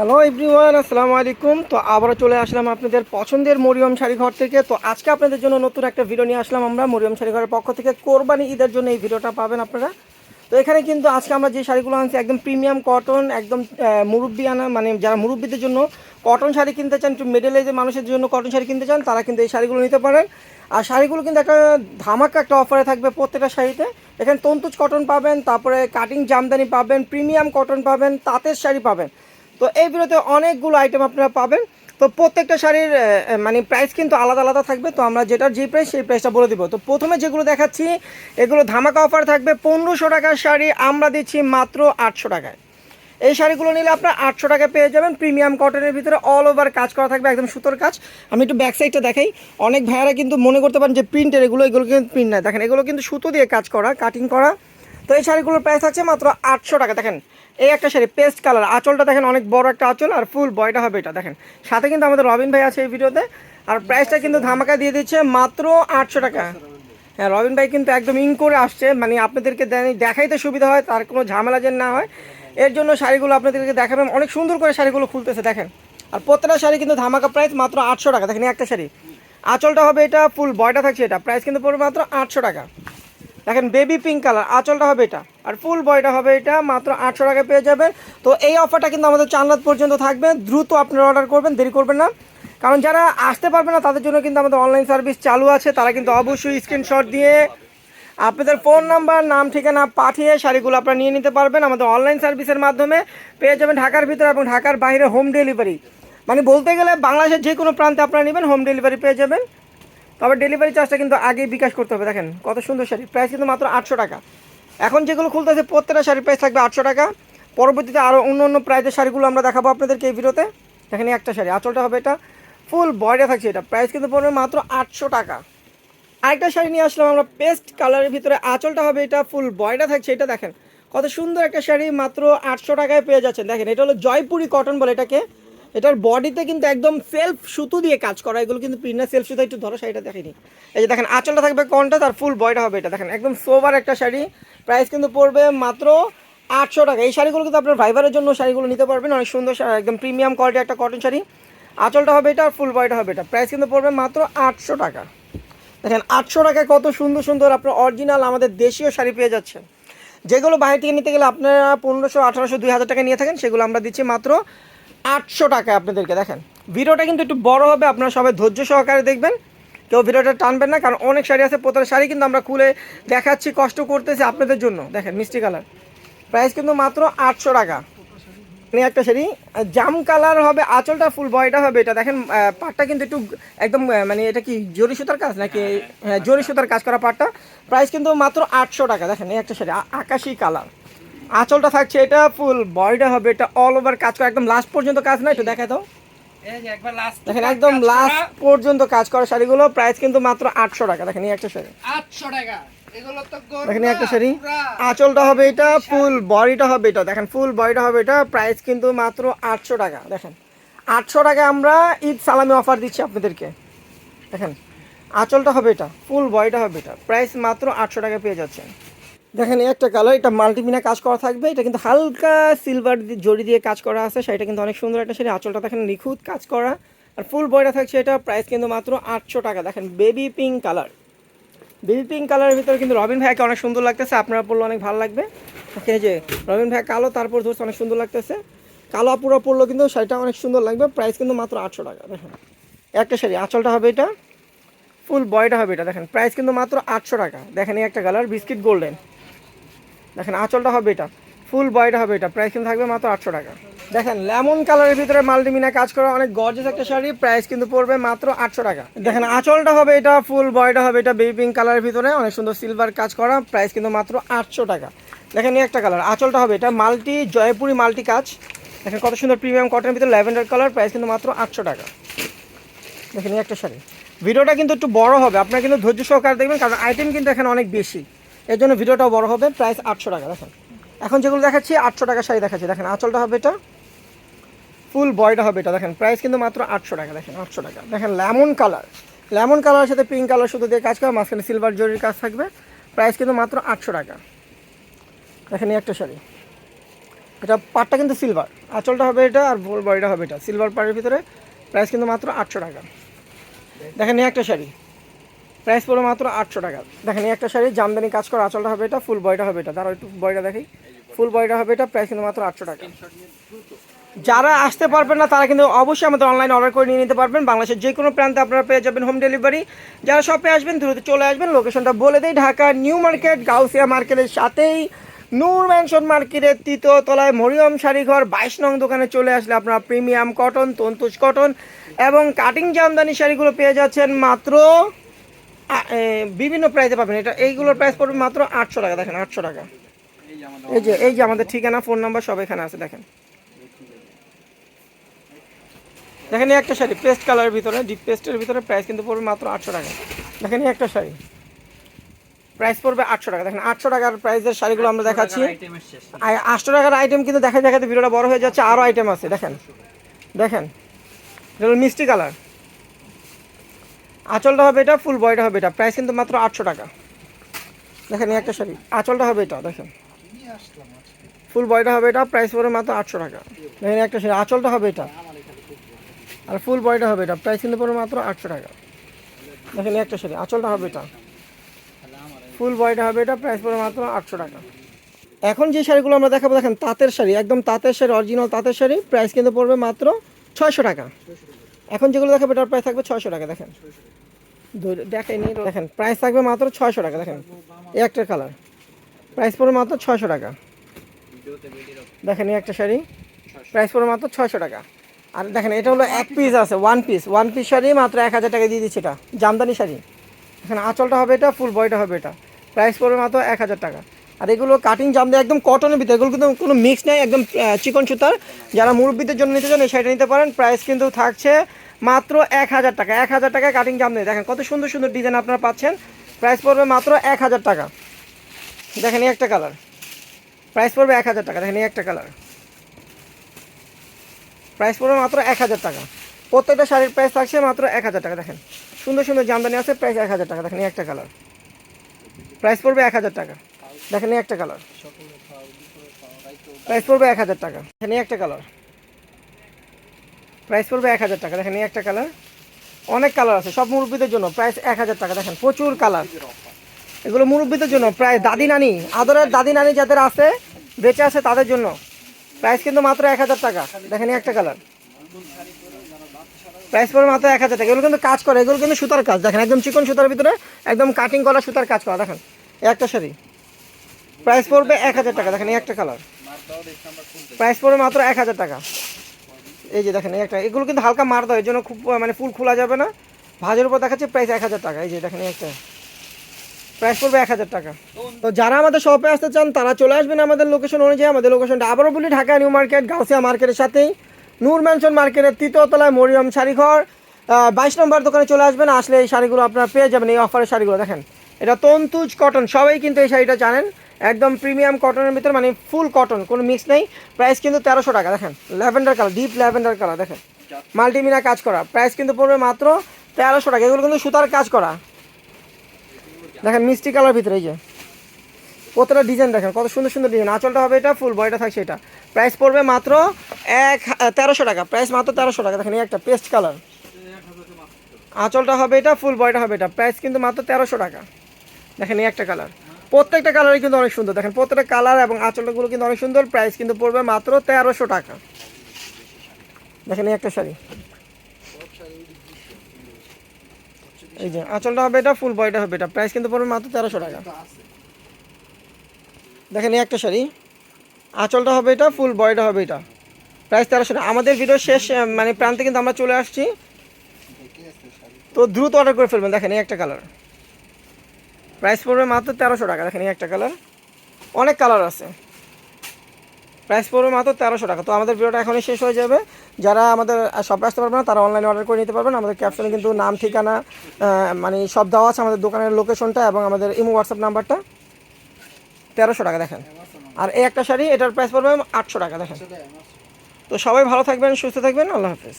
Hello everyone, আসসালামু আলাইকুম। তো আবারও চলে আসলাম আপনাদের পছন্দের মরিয়ম শাড়ি ঘর থেকে। তো আজকে আপনাদের জন্য নতুন একটা ভিডিও নিয়ে আসলাম আমরা। মরিয়ম শাড়ি ঘরের পক্ষ থেকে কোরবানি ঈদের জন্য এই ভিডিওটা পাবেন আপনারা। তো এখানে কিন্তু আজকে আমরা যে শাড়িগুলো আনছি, একদম প্রিমিয়াম কটন একদম মুরব্বি আনা মানে যারা মুরব্বিদের জন্য কটন শাড়ি কিনতে চান, একটু মিডল এজের মানুষের জন্য কটন শাড়ি কিনতে চান, তারা কিন্তু এই শাড়িগুলো নিতে পারেন। আর শাড়িগুলো কিন্তু একটা ধামাকা একটা অফারে থাকবে প্রত্যেকটা শাড়িতে। এখানে তন্তুজ কটন পাবেন, তারপরে কাটিং জামদানি পাবেন প্রিমিয়াম কটন পাবেন, তাঁতের শাড়ি পাবেন। তো এই ভিডিওতে অনেকগুলো আইটেম আপনারা পাবেন। তো প্রত্যেকটা শাড়ির মানে প্রাইস কিন্তু আলাদা আলাদা থাকবে। তো আমরা যেটার যে প্রাইস সেই প্রাইসটা বলে দিব। তো প্রথমে যেগুলো দেখাচ্ছি, এগুলো ধামাকা অফার থাকবে পনেরোশো টাকার শাড়ি। আমরা দিচ্ছি মাত্র আটশো টাকায়। এই শাড়িগুলো নিলে আপনার আটশো টাকা পেয়ে যাবেন। প্রিমিয়াম কটনের ভিতরে অল ওভার কাজ করা থাকবে, একদম সুতোর কাজ। আমি একটু ব্যাক সাইডটা দেখাই। অনেক ভাইয়ারা কিন্তু মনে করতে পারেন যে প্রিন্টের এগুলো এগুলো কিন্তু প্রিন্ট না দেখেন, এগুলো কিন্তু সুতো দিয়ে কাজ করা কাটিং করা। তো এই শাড়িগুলোর প্রাইস আছে মাত্র আটশো টাকা। দেখেন এই একটা শাড়ি পেস্ট কালার আঁচলটা দেখেন, অনেক বড় একটা আঁচল আর ফুল বয়টা হবে এটা, দেখেন। সাথে কিন্তু আমাদের রবিন ভাই আছে এই ভিডিওতে। আর প্রাইসটা কিন্তু ধামাকা দিয়ে দিচ্ছে মাত্র আটশো টাকা। হ্যাঁ রবিন ভাই কিন্তু একদম ইন করে আসছে মানে আপনাদেরকে দেখাইতে সুবিধা হয়, তার কোনো ঝামেলা যেন না হয়। এর জন্য শাড়িগুলো আপনাদেরকে দেখাবেন, অনেক সুন্দর করে শাড়িগুলো খুলতেছে, দেখেন। আর প্রত্যেকটা শাড়ি কিন্তু ধামাকা প্রাইস মাত্র আটশো টাকা, দেখেন একটা শাড়ি। আঁচলটা হবে এটা ফুল বয়টা থাকছে এটা প্রাইস কিন্তু পড়বে মাত্র আটশো টাকা। দেখেন বেবি পিঙ্ক কালার আঁচলটা হবে এটা। আর ফুল বয়টা হবে এটা, মাত্র আটশো টাকা পেয়ে যাবেন। তো এই অফারটা কিন্তু আমাদের চান্নাত পর্যন্ত থাকবে। দ্রুত আপনারা অর্ডার করবেন, দেরি করবেন না। কারণ যারা আসতে পারবে না, তাদের জন্য কিন্তু আমাদের অনলাইন সার্ভিস চালু আছে। তারা কিন্তু অবশ্যই স্ক্রিনশট দিয়ে আপনাদের ফোন নাম্বার নাম, ঠিকানা পাঠিয়ে শাড়িগুলো আপনারা নিয়ে নিতে পারবেন। আমাদের অনলাইন সার্ভিসের মাধ্যমে পেয়ে যাবেন ঢাকার ভিতরে এবং ঢাকার বাইরে হোম ডেলিভারি মানে বলতে গেলে বাংলাদেশের যে কোনো প্রান্তে আপনারা নেবেন হোম ডেলিভারি পেয়ে যাবেন। তবে ডেলিভারি চার্জটা কিন্তু আগেই বিকাশ করতে হবে, দেখেন। কত সুন্দর শাড়ি। প্রাইস কিন্তু মাত্র আটশো টাকা। এখন যেগুলো খুলতেছে, প্রত্যেকটা শাড়ির প্রাইস থাকবে আটশো টাকা। পরবর্তীতে আরও অন্য অন্য প্রাইসের শাড়িগুলো আমরা দেখাবো আপনাদেরকে এই ভিডিওতে দেখেন একটা শাড়ি। আঁচলটা হবে এটা ফুল বয়ডে থাকছে এটা। প্রাইস কিন্তু পড়বে মাত্র আটশো টাকা। আরেকটা শাড়ি নিয়ে আসলাম আমরা পেস্ট কালারের ভিতরে। আঁচলটা হবে এটা ফুল বয়ডা থাকছে এটা, দেখেন। কত সুন্দর একটা শাড়ি, মাত্র আটশো টাকায় পেয়ে যাচ্ছেন। দেখেন, এটা হলো জয়পুরি কটন বলে এটাকে। এটার বডিতে কিন্তু একদম সেলফ সুতো দিয়ে কাজ করা, এগুলো কিন্তু প্রিন্টার সেলফ সুতো একটু ধরো, শাড়িটা দেখিনি এই যে দেখেন, আঁচলটা থাকবে কোনটা, তার ফুল বয়টা হবে এটা। দেখেন, একদম সোবার একটা শাড়ি প্রাইস কিন্তু পড়বে মাত্র আটশো টাকা। এই শাড়িগুলো কিন্তু আপনার ভাইবারের জন্য শাড়িগুলো নিতে পারবেন, অনেক সুন্দর একদম প্রিমিয়াম কোয়ালিটি একটা কটন শাড়ি। আঁচলটা হবে এটা, আর ফুল বয়টা হবে এটা। প্রাইস কিন্তু পড়বে মাত্র আটশো টাকা। দেখেন, আটশো টাকায় কত সুন্দর সুন্দর আপনার অরিজিনাল আমাদের দেশীয় শাড়ি পেয়ে যাচ্ছেন। যেগুলো বাইরে থেকে নিতে গেলে আপনারা পনেরোশো, আঠারোশো, দুই হাজার টাকা নিয়ে থাকেন, সেগুলো আমরা দিচ্ছি মাত্র আটশো টাকা আপনাদেরকে, দেখেন। ভিডিওটা কিন্তু একটু বড় হবে, আপনারা সবাই ধৈর্য সহকারে দেখবেন। কেউ ভিডিওটা টানবেন না, কারণ অনেক শাড়ি আছে প্রত্যেকটা শাড়ি কিন্তু আমরা খুলে দেখাচ্ছি, কষ্ট করতেছি আপনাদের জন্য। দেখেন, মিষ্টি কালার। প্রাইস কিন্তু মাত্র আটশো টাকা। মানে একটা শাড়ি, জাম কালার হবে, আঁচলটা ফুল বয়টা হবে এটা। দেখেন পাটটা কিন্তু একটু একদম মানে এটা কি জরি সুতার কাজ নাকি? হ্যাঁ জরি সুতার কাজ করা পাটটা। প্রাইস কিন্তু মাত্র আটশো টাকা। দেখেন, এই একটা শাড়ি আকাশি কালার। আঁচলটা থাকছে এটা ফুল বডিটা হবে এটা অল ওভার কাজ করা একদম লাস্ট পর্যন্ত কাজ না একটু দেখা দাও। দেখেন একদম লাস্ট পর্যন্ত কাজ করা শাড়িগুলো প্রাইস কিন্তু মাত্র আটশো টাকা। দেখেন এই একটা শাড়ি। 800 টাকা। দেখেন একটা শাড়ি। আঁচলটা হবে এটা ফুল বডিটা হবে এটা। দেখেন ফুল বডিটা হবে এটা প্রাইস কিন্তু মাত্র আটশো টাকা। দেখেন আটশো টাকা আমরা ঈদ সালামি অফার দিচ্ছি আপনাদেরকে। দেখেন আঁচলটা হবে এটা ফুল বডিটা হবে এটা। প্রাইস মাত্র আটশো টাকা পেয়ে যাচ্ছেন। দেখেন একটা কালার এটা মাল্টিমিনা কাজ করা থাকবে। এটা কিন্তু হালকা সিলভার জড়ি দিয়ে কাজ করা আছে। সেটা কিন্তু অনেক সুন্দর একটা শাড়ি। আঁচলটা দেখেন নিখুঁত কাজ করা। আর ফুল বয়টা থাকছে এটা প্রাইস কিন্তু মাত্র আটশো টাকা। দেখেন baby pink colour baby pink কালারের ভিতরে কিন্তু রবিন ভাইকে অনেক সুন্দর লাগতেছে। আপনারা পড়লে অনেক ভালো লাগবে। দেখেন যে রবিন ভাই কালো, তারপর ধরছে অনেক সুন্দর লাগতেছে। কালো পুরো পড়ল কিন্তু শাড়িটা অনেক সুন্দর লাগবে। প্রাইস কিন্তু মাত্র আটশো টাকা। দেখেন, একটা শাড়ি, আঁচলটা হবে এটা। ফুল বয়টা হবে এটা। দেখেন প্রাইস কিন্তু মাত্র আটশো টাকা। দেখেন, এই একটা কালার বিস্কিট গোল্ডেন দেখেন আঁচলটা হবে এটা। ফুল বয়টা হবে এটা। প্রাইস কিন্তু থাকবে মাত্র আটশো টাকা। দেখেন লেমন কালারের ভিতরে মাল্টিমিনা কাজ করা অনেক গর্জেস একটা শাড়ি। প্রাইস কিন্তু পড়বে মাত্র আটশো টাকা। দেখেন, আঁচলটা হবে এটা ফুল বয়টা হবে এটা বেবি পিঙ্ক কালারের ভিতরে। অনেক সুন্দর সিলভার কাজ করা। প্রাইস কিন্তু মাত্র আটশো টাকা। দেখেন, এই একটা কালার আঁচলটা হবে এটা মাল্টি জয়পুরি মাল্টি কাজ। দেখেন, কত সুন্দর প্রিমিয়াম কটনের ভিতরে ল্যাভেন্ডার কালার প্রাইস কিন্তু মাত্র আটশো টাকা। দেখেন, এই একটা শাড়ি। ভিডিওটা কিন্তু একটু বড় হবে। আপনারা কিন্তু ধৈর্য সহকারে দেখবেন, কারণ আইটেম কিন্তু এখানে অনেক বেশি। এর জন্য ভিডিওটাও বড় হবে প্রাইস আটশো টাকা, দেখেন। এখন যেগুলো দেখাচ্ছি, আটশো টাকা শাড়ি দেখাচ্ছি। দেখেন, আঁচলটা হবে এটা ফুল বয়টা হবে এটা, দেখেন। প্রাইস কিন্তু মাত্র আটশো টাকা, দেখেন, আটশো টাকা। দেখেন লেমন কালার লেমন কালারের সাথে পিঙ্ক কালার শুধু দিয়ে কাজ করা, মাঝখানে সিলভার জরির কাজ থাকবে। প্রাইস কিন্তু মাত্র আটশো টাকা। দেখেন একটা শাড়ি। এটা পাটটা কিন্তু সিলভার আঁচলটা হবে এটা আর ফুল বডিটা হবে এটা। সিলভার পাড়ের ভিতরে প্রাইস কিন্তু মাত্র আটশো টাকা। দেখেন একটা শাড়ি। প্রাইস পড়বে মাত্র আটশো টাকা। দেখেন একটা শাড়ি জামদানি কাজ করা আঁচলটা হবে এটা, ফুল বয়টা হবে এটা। তারা একটু বয়টা দেখি। ফুল বয়টা হবে এটা, প্রাইস কিন্তু মাত্র আটশো টাকা। যারা আসতে পারবেন না, তারা কিন্তু অবশ্যই আমাদের অনলাইনে অর্ডার করে নিয়ে নিতে পারবেন। বাংলাদেশের যে কোনো প্রান্তে আপনারা পেয়ে যাবেন হোম ডেলিভারি। যারা শপে আসবেন, দ্রুত চলে আসবেন। লোকেশনটা বলে দেই, ঢাকা নিউ মার্কেট, গাউসিয়া মার্কেটের সাথেই। নূর ম্যানশন মার্কেটের তৃতীয় তলায় মরিয়ম শাড়িঘর বাইশ নং দোকানে চলে আসলে আপনারা প্রিমিয়াম কটন, তন্তুজ কটন এবং কাটিং জামদানি শাড়িগুলো পেয়ে যাচ্ছেন মাত্র বিভিন্ন প্রাইসে পাবেন। এটা এইগুলোর প্রাইস পড়বে মাত্র আটশো টাকা দেখেন আটশো টাকা। এই যে এই যে আমাদের ঠিকানা ফোন নাম্বার সব এখানে আছে দেখেন। দেখেন একটা শাড়ি পেস্ট কালারের ভিতরে ডিপ পেস্টের ভিতরে প্রাইস কিন্তু পড়বে মাত্র আটশো টাকা। দেখেন এই একটা শাড়ি। প্রাইস পড়বে আটশো টাকা। দেখেন আটশো টাকার প্রাইসের শাড়িগুলো আমরা দেখাচ্ছি। আটশো টাকার আইটেম কিন্তু দেখা দেখাতে ভিডিওটা বড় হয়ে যাচ্ছে আরও আইটেম আছে দেখেন। দেখেন মিষ্টি কালার আঁচলটা হবে এটা ফুল বয়টা হবে এটা। প্রাইস কিন্তু মাত্র আটশো টাকা। দেখেন একটা শাড়ি। আঁচলটা হবে এটা, দেখেন। ফুল বয়টা হবে এটা প্রাইস পড়বে মাত্র আটশো টাকা। দেখেন একটা শাড়ি। আঁচলটা হবে এটা। আর ফুল বয়টা হবে এটা প্রাইস কিন্তু পড়বে মাত্র আটশো টাকা। দেখেন একটা শাড়ি। আঁচলটা হবে এটা। ফুল বয়টা হবে এটা প্রাইস পড়বে মাত্র আটশো টাকা। এখন যে শাড়িগুলো আমরা দেখাবো, দেখেন তাঁতের শাড়ি, একদম তাঁতের শাড়ি অরিজিনাল তাঁতের শাড়ি প্রাইস কিন্তু পড়বে মাত্র ছয়শো টাকা। এখন যেগুলো দেখাবো, এটার প্রাইস থাকবে ছয়শো টাকা, দেখেন। দেখাইনি দেখেন প্রাইস থাকবে মাত্র ছয়শো টাকা, দেখেন একটা কালার প্রাইস পড়বে মাত্র ছয়শো টাকা। দেখেন একটা শাড়ি প্রাইস পড়বে মাত্র ছয়শো টাকা। আর দেখেন, এটা হলো এক পিস আছে one piece one piece sari মাত্র এক হাজার টাকা দিয়ে দিচ্ছে এটা, জামদানি শাড়ি। এখানে আঁচলটা হবে এটা ফুল বয়টা হবে এটা। প্রাইস পড়বে মাত্র এক হাজার টাকা। আর এগুলো কাটিং জামদা একদম কটনের ভিতরে, এগুলো কিন্তু কোনো মিক্স নেই, একদম চিকন সুতার। যারা মুরব্বীদের জন্য নিতে চান, এই শাড়িটা নিতে পারেন। প্রাইস কিন্তু থাকছে মাত্র এক হাজার টাকা। এক হাজার টাকা কাটিং জামদানি দেখেন কত সুন্দর সুন্দর ডিজাইন আপনারা পাচ্ছেন। প্রাইস পড়বে মাত্র এক হাজার টাকা। দেখেন এই একটা কালার প্রাইস পড়বে এক হাজার টাকা। দেখেন এই একটা কালার প্রাইস পড়বে মাত্র এক হাজার টাকা। প্রত্যেকটা শাড়ির প্রাইস থাকছে মাত্র এক হাজার টাকা। দেখেন, সুন্দর সুন্দর জামদানি আছে প্রাইস এক হাজার টাকা। দেখেন এই একটা কালার প্রাইস পড়বে এক হাজার টাকা। দেখেন এই একটা কালার প্রাইস পড়বে এক হাজার টাকা। দেখেন এই একটা কালার প্রাইস পড়বে এক হাজার টাকা। দেখেন এই একটা কালার অনেক কালার আছে, সব মুরব্বীদের জন্য। প্রাইস এক হাজার টাকা, দেখেন, প্রচুর কালার এগুলো মুরব্বীদের জন্য। প্রায় দাদি নানি, আদরের দাদি নানি যাদের আছে, বেঁচে আছে তাদের জন্য। প্রাইস কিন্তু মাত্র এক হাজার টাকা। দেখেন একটা কালার প্রাইস পড়বে মাত্র এক হাজার টাকা। এগুলো কিন্তু কাজ করে, এগুলো কিন্তু সুতার কাজ। দেখেন, একদম চিকন সুতার ভিতরে, একদম কাটিং করা সুতার কাজ করা। দেখেন একটা শাড়ি। প্রাইস পড়বে এক হাজার টাকা। দেখেন একটা কালার প্রাইস পড়বে মাত্র এক হাজার টাকা। এই যে দেখেন, এই একটা, এগুলো কিন্তু হালকা মার এর জন্য খুব মানে ফুল খোলা যাবে না। ভাজের উপর দেখাচ্ছে প্রাইস এক হাজার টাকা। এই যে দেখেন, এই একটা। প্রাইস পড়বে এক হাজার টাকা। তো যারা আমাদের শপে আসতে চান, তারা চলে আসবেন আমাদের লোকেশন অনুযায়ী। আমাদের লোকেশনটা আবারও বলি, ঢাকা নিউ মার্কেট, গাউসিয়া মার্কেটের সাথেই। নূর ম্যানশন মার্কেটের তৃতীয় তলায় মরিয়ম শাড়িঘর বাইশ নম্বর দোকানে চলে আসবেন, আসলে এই শাড়িগুলো আপনারা পেয়ে যাবেন, এই অফারের শাড়িগুলো। দেখেন, এটা তন্তুজ কটন সবাই কিন্তু এই শাড়িটা জানেন। একদম প্রিমিয়াম কটনের ভিতরে মানে ফুল কটন কোনো মিক্স নেই। প্রাইস কিন্তু তেরোশো টাকা, দেখেন lavender colour deep lavender colour দেখেন। মাল্টিমিনা কাজ করা প্রাইস কিন্তু পড়বে মাত্র তেরোশো টাকা। এগুলো কিন্তু সুতার কাজ করা। দেখেন, মিষ্টি কালার ভিতরে, এই যে। কতটা ডিজাইন দেখেন, কত সুন্দর সুন্দর ডিজাইন আঁচলটা হবে এটা ফুল বয়টা থাকছে এটা। প্রাইস পড়বে মাত্র এক তেরোশো টাকা। প্রাইস মাত্র তেরোশো টাকা। দেখেন, এই একটা পেস্ট কালার আঁচলটা হবে এটা ফুল বয়টা হবে এটা। প্রাইস কিন্তু মাত্র তেরোশো টাকা। দেখেন, এই একটা কালার প্রত্যেকটা কালারই কিন্তু অনেক সুন্দর। দেখেন, প্রত্যেকটা কালার এবং আঁচলটাগুলো কিন্তু অনেক সুন্দর। প্রাইস কিন্তু পড়বে মাত্র তেরোশো টাকা। দেখেন এই একটা শাড়ি। এই যে, আঁচলটা হবে এটা ফুল বয়টা হবে এটা। প্রাইস কিন্তু পড়বে মাত্র তেরোশো টাকা। দেখেন এই একটা শাড়ি। আঁচলটা হবে এটা ফুল বয়টা হবে এটা। প্রাইস তেরোশো টাকা। আমাদের ভিডিও শেষ মানে প্রান্তে কিন্তু আমরা চলে আসছি। তো দ্রুত অর্ডার করে ফেলবেন। দেখেন এই একটা কালার প্রাইস পড়বে মাত্র তেরোশো টাকা, দেখেন একটা কালার অনেক কালার আছে। প্রাইস পড়বে মাত্র তেরোশো টাকা। তো আমাদের ভিডিওটা এখনই শেষ হয়ে যাবে। যারা আমাদের শপে আসতে পারবে না, তারা অনলাইনে অর্ডার করে নিতে পারবেন। আমাদের ক্যাপশনে কিন্তু নাম, ঠিকানা মানে সব দেওয়া আছে আমাদের দোকানের লোকেশনটা এবং আমাদের ইমো হোয়াটসঅ্যাপ নাম্বারটা তেরোশো টাকা, দেখেন। আর এই একটা শাড়ি, এটার প্রাইস পড়বে আটশো টাকা, দেখেন। তো সবাই ভালো থাকবেন, সুস্থ থাকবেন। আল্লাহ হাফেজ।